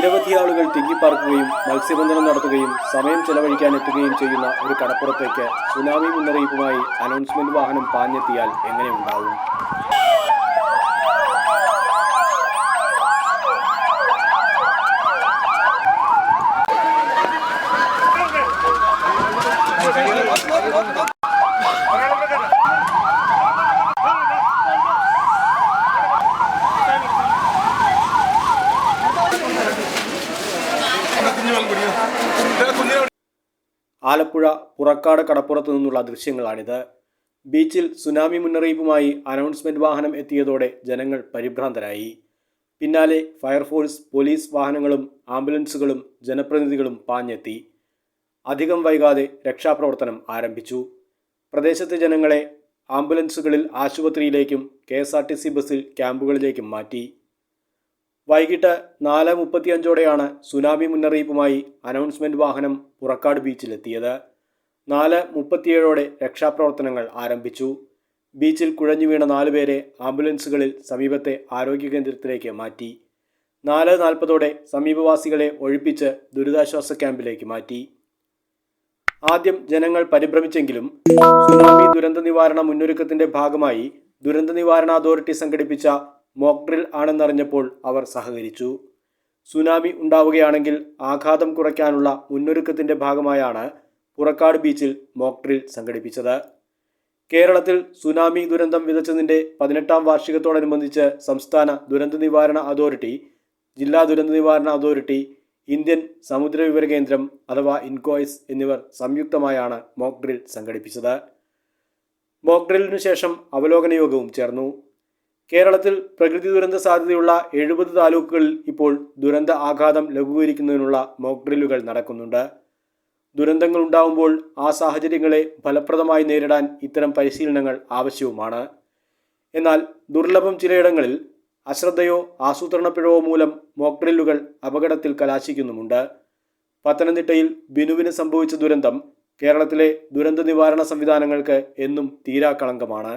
നിരവധി ആളുകൾ തിങ്ങിപ്പാർക്കുകയും മത്സ്യബന്ധനം നടത്തുകയും സമയം ചെലവഴിക്കാൻ എത്തുകയും ചെയ്യുന്ന ഒരു കടപ്പുറത്തേക്ക് സുനാമി മുന്നറിയിപ്പുമായി അനൗൺസ്മെന്റ് വാഹനം പാഞ്ഞെത്തിയാൽ എങ്ങനെ ആലപ്പുഴ പുറക്കാട് കടപ്പുറത്തു നിന്നുള്ള ദൃശ്യങ്ങളാണിത്. ബീച്ചിൽ സുനാമി മുന്നറിയിപ്പുമായി അനൗൺസ്മെന്റ് വാഹനം എത്തിയതോടെ ജനങ്ങൾ പരിഭ്രാന്തരായി. പിന്നാലെ ഫയർഫോഴ്സ് പോലീസ് വാഹനങ്ങളും ആംബുലൻസുകളും ജനപ്രതിനിധികളും പാഞ്ഞെത്തി. അധികം വൈകാതെ രക്ഷാപ്രവർത്തനം ആരംഭിച്ചു. പ്രദേശത്തെ ജനങ്ങളെ ആംബുലൻസുകളിൽ ആശുപത്രിയിലേക്കും കെ ബസ്സിൽ ക്യാമ്പുകളിലേക്കും മാറ്റി. വൈകിട്ട് നാല് മുപ്പത്തിയഞ്ചോടെയാണ് സുനാമി മുന്നറിയിപ്പുമായി അനൗൺസ്മെന്റ് വാഹനം പുറക്കാട് ബീച്ചിലെത്തിയത്. നാല് മുപ്പത്തിയേഴോടെ രക്ഷാപ്രവർത്തനങ്ങൾ ആരംഭിച്ചു. ബീച്ചിൽ കുഴഞ്ഞു വീണ നാലുപേരെ ആംബുലൻസുകളിൽ സമീപത്തെ ആരോഗ്യ കേന്ദ്രത്തിലേക്ക് മാറ്റി. നാല് നാൽപ്പതോടെ സമീപവാസികളെ ഒഴിപ്പിച്ച് ദുരിതാശ്വാസ ക്യാമ്പിലേക്ക് മാറ്റി. ആദ്യം ജനങ്ങൾ പരിഭ്രമിച്ചെങ്കിലും സുനാമി ദുരന്ത നിവാരണ മുന്നൊരുക്കത്തിന്റെ ഭാഗമായി ദുരന്ത നിവാരണ അതോറിറ്റി സംഘടിപ്പിച്ച മോക്ക് ഡ്രിൽ ആണെന്നറിഞ്ഞപ്പോൾ അവർ സഹകരിച്ചു. സുനാമി ഉണ്ടാവുകയാണെങ്കിൽ ആഘാതം കുറയ്ക്കാനുള്ള മുന്നൊരുക്കത്തിന്റെ ഭാഗമായാണ് പുറക്കാട് ബീച്ചിൽ മോക്ഡ്രിൽ സംഘടിപ്പിച്ചത്. കേരളത്തിൽ സുനാമി ദുരന്തം വിതച്ചതിന്റെ പതിനെട്ടാം വാർഷികത്തോടനുബന്ധിച്ച് സംസ്ഥാന ദുരന്ത നിവാരണ അതോറിറ്റി ജില്ലാ ദുരന്ത നിവാരണ അതോറിറ്റി ഇന്ത്യൻ സമുദ്ര വിവര കേന്ദ്രം അഥവാ ഇൻകോയ്സ് എന്നിവർ സംയുക്തമായാണ് മോക്ഡ്രിൽ സംഘടിപ്പിച്ചത്. മോക്ഡ്രിലിനു ശേഷം അവലോകന യോഗവും ചേർന്നു. കേരളത്തിൽ പ്രകൃതി ദുരന്ത സാധ്യതയുള്ള എഴുപത് താലൂക്കുകളിൽ ഇപ്പോൾ ദുരന്ത ആഘാതം ലഘൂകരിക്കുന്നതിനുള്ള മോക്ക് ഡ്രില്ലുകൾ നടക്കുന്നുണ്ട്. ദുരന്തങ്ങൾ ഉണ്ടാവുമ്പോൾ ആ സാഹചര്യങ്ങളെ ഫലപ്രദമായി നേരിടാൻ ഇത്തരം പരിശീലനങ്ങൾ ആവശ്യവുമാണ്. എന്നാൽ ദുർലഭം ചിലയിടങ്ങളിൽ അശ്രദ്ധയോ ആസൂത്രണപ്പിഴവോ മൂലം മോക്ക് ഡ്രില്ലുകൾ അപകടത്തിൽ കലാശിക്കുന്നുമുണ്ട്. പത്തനംതിട്ടയിൽ ബിനുവിന് സംഭവിച്ച ദുരന്തം കേരളത്തിലെ ദുരന്ത നിവാരണ സംവിധാനങ്ങൾക്ക് എന്നും തീരാക്കളങ്കമാണ്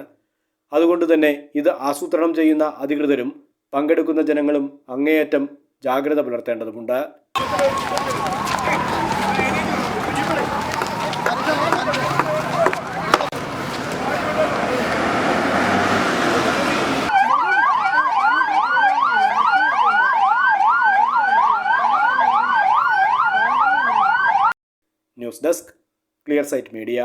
അതുകൊണ്ട് തന്നെ ഇത് ആസൂത്രണം ചെയ്യുന്ന അധികൃതരും പങ്കെടുക്കുന്ന ജനങ്ങളും അങ്ങേയറ്റം ജാഗ്രത പുലർത്തേണ്ടതുണ്ട് news desk clear sight media.